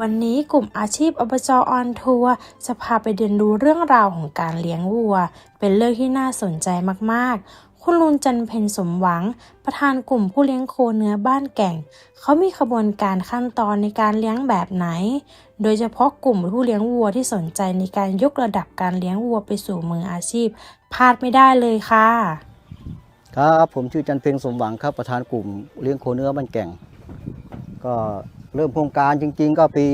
วันนี้กลุ่มอาชีพอบจออนทัวร์จะพาไปเรียนรู้เรื่องราวของการเลี้ยงวัว เป็นเรื่องที่น่าสนใจมากๆ คุณลุงจันเพ็ญสมหวัง ประธานกลุ่มผู้เลี้ยงโคเนื้อบ้านแก่ง เขามีขบวนการขั้นตอนในการเลี้ยงแบบไหน โดยเฉพาะกลุ่มผู้เลี้ยงวัวที่สนใจในการยกระดับการเลี้ยงวัวไปสู่มืออาชีพพลาดไม่ได้เลยค่ะ ครับผมชื่อจันเพ็งสมหวังครับประธานกลุ่มเลี้ยงโคเนื้อบ้านแก่ง ก็ เริ่มโครงการจริง ๆ ก็ปี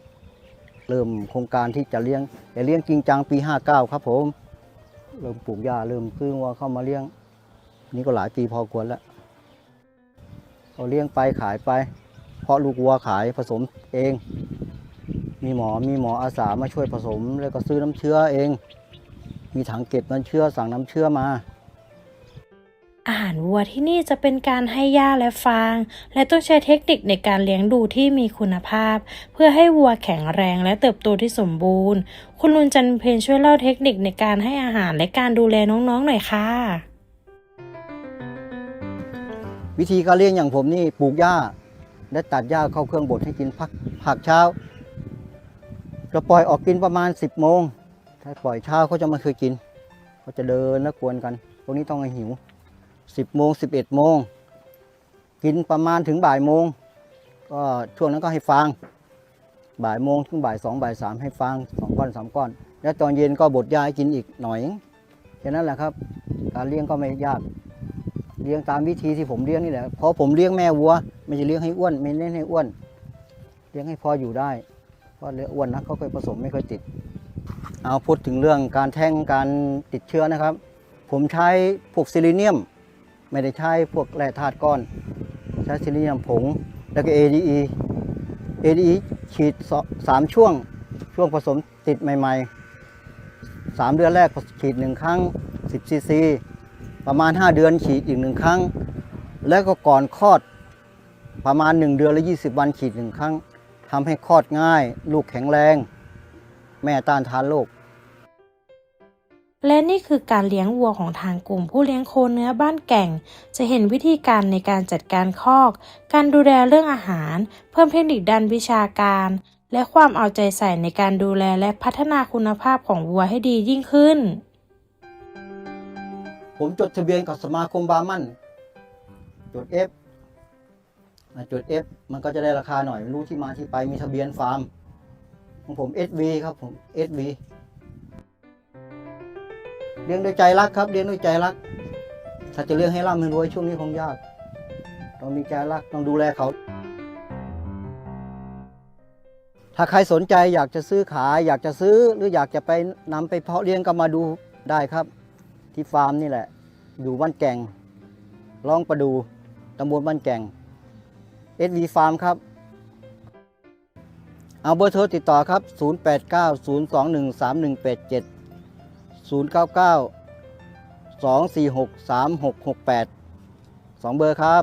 58 เริ่มโครงการที่จะเลี้ยงแต่เลี้ยงจริงจังปี 59 ครับผม เริ่มปลูกหญ้าเริ่มซื้อวัวเข้ามาเลี้ยง นี่ก็หลายปีพอควรแล้วเราเลี้ยงไปขายไป เพราะลูกวัวขายผสมเอง มีหมอมีหมออาสามาช่วยผสม แล้วก็ซื้อน้ำเชื้อเอง มีถังเก็บน้ำเชื้อสั่งน้ำเชื้อมาาหารวัวที่นี่จะเป็นการให้หญ้าและฟาง และต้องใช้เทคนิคในการเลี้ยงดูที่มีคุณภาพ เพื่อให้วัวแข็งแรงและเติบโตที่สมบูรณ์ คุณลุนจันเพนช่วยเล่าเทคนิคในการให้อาหารและการดูแลน้องๆหน่อยค่ะ วิธีการเลี้ยงอย่างผมนี่ปลูกหญ้า และตัดหญ้าเข้าเครื่องบดให้กินพักผักเช้าจะปล่อยออกกินประมาณ 10โมงถ้าปล่อยเช้าเขาจะไม่เคยกินเขาจะเดินแล้วกวนกัน พวกนี้ต้องหิว 10โมง11โมงกินประมาณถึงบ่ายโมงก็ช่วงนั้นก็ให้ฟางบ่ายโมงถึงบ่ายสองบ่ายสามให้ฟางสองก้อนสามก้อน แล้วตอนเย็นก็บดหญ้าให้กินอีกหน่อยแค่นั้นแหละครับ การเลี้ยงก็ไม่ยาก เลี้ยงตามวิธีที่ผมเลี้ยงนี่แหละเพราะผมเลี้ยงแม่วัว ไม่ใช่เลี้ยงให้อ้วน ไม่เล่นให้อ้วน เลี้ยงให้พออยู่ได้เพราะเลี้ยงอ้วนนะเขาเคยผสมไม่ค่อยติด เอาพูดถึงเรื่องการแท่งการติดเชื้อนะครับ ผมใช้พวกซิลิเนียม ไม่ได้ใช้พวกแร่ธาตุก้อน ใช้ซิลิเนียมผง แล้วก็ ADE ADE ฉีดสามช่วง ช่วงผสมติดใหม่ๆสามเดือนแรกฉีดหนึ่งครั้ง 10ซีซีประมาณ 5 เดือนฉีดอีกหนึ่งครั้ง แล้วก็ก่อนคลอดประมาณ 1 เดือนและ 20 วันฉีดหนึ่งครั้งทำให้คลอดง่าย ลูกแข็งแรง แม่ต้านทานโรค และนี่คือการเลี้ยงวัวของทางกลุ่มผู้เลี้ยงโคเนื้อบ้านแก่ง จะเห็นวิธีการในการจัดการคอก การดูแลเรื่องอาหาร เพิ่มเทคนิคด้านวิชาการ และความเอาใจใส่ในการดูแลและพัฒนาคุณภาพของวัวให้ดียิ่งขึ้น ผมจดทะเบียนกับสมาคมบามันจด F อะจด F มันก็จะได้ราคาหน่อยรู้ที่มาที่ไปมีทะเบียนฟาร์มของผม SV ครับผม SV เลี้ยงด้วยใจรักครับเลี้ยงด้วยใจรัก ถ้าจะเลี้ยงให้ร่ำให้รวยช่วงนี้คงยาก ต้องมีใจรักต้องดูแลเขา ถ้าใครสนใจอยากจะซื้อขาย อยากจะซื้อหรืออยากจะไปนำไปเพาะเลี้ยงก็มาดูได้ครับ ที่ฟาร์มนี่แหละ อยู่บ้านแก่งร้องประดูตำบลบ้านแก่ง SV ฟาร์มครับเอาเบอร์โทรติดต่อครับ 0890213187 099 246 3668 2 เบอร์ครับ